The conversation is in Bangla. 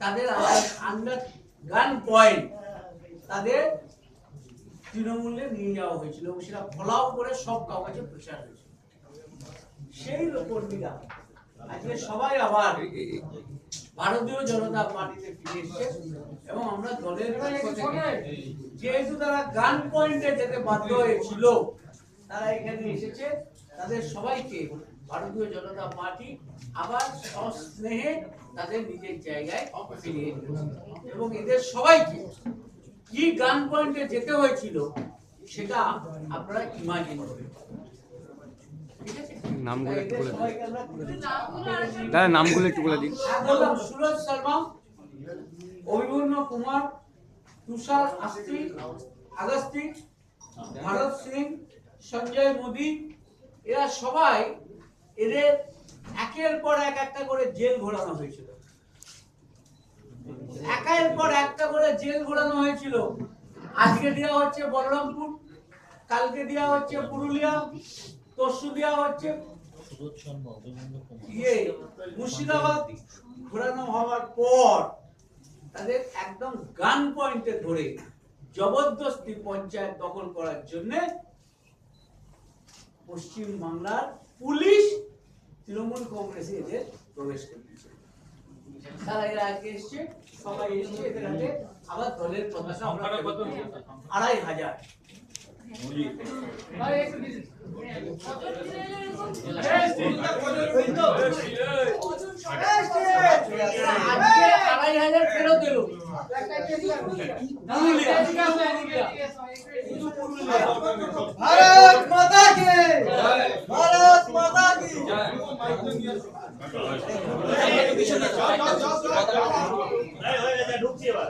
তাদের আন্ডার গান পয়েন্ট তাদের তৃণমূলে নিয়ে যাওয়া হয়েছিল এবং সেটা ফলাও করে সব কাগজে প্রচার হয়েছিল। সেই কর্মীরা আজকে সবাই আবার ভারতীয় জনতা পার্টিতে ফিরে এসছে এবং আমরা দলের যেহেতু তারা গান পয়েন্টে যেতে বাধ্য হয়েছিল তারা এখানে এসেছে তাদের সবাইকে ভারতীয় জনতা পার্টি আবার সস্নেহে তাদের নিজের জায়গায় ফিরিয়ে এবং এদের সবাইকে কি গান পয়েন্টে যেতে হয়েছিল সেটা আপনারা ইমাজিন করবেন। নামগুলো একটু বলে দিন। দাদা নামগুলো একটু বলে দিন। সুরজ শর্মা অভিপূর্ণ কুমার তুষার আস্তি আগস্তি ভারত সিং সঞ্জয় মোদি এরা সবাই এদের একের পর এক একটা করে জেল ঘোরানো হয়েছিল। একের পর একটা করে জেল ঘোরানো হয়েছিল। আজকে দেওয়া হচ্ছে বলরামপুর, কালকে দেওয়া হচ্ছে পুরুলিয়া, পরশু দেওয়া হচ্ছে ইয়ে মুর্শিদাবাদ ঘোরানো হওয়ার পর তাদের একদম গান পয়েন্টে ধরে জবরদস্তি পঞ্চায়েত দখল করার জন্য পশ্চিম বাংলার পুলিশ তৃণমূল কংগ্রেসে এদের প্রবেশ তারা এরা এসছে? সবাই এসছে এদের হাতে। আবার দলের। আড়াই হাজার। আড়াই হাজার ফেরত পুরুলিয়া, ঢুকছি এবার।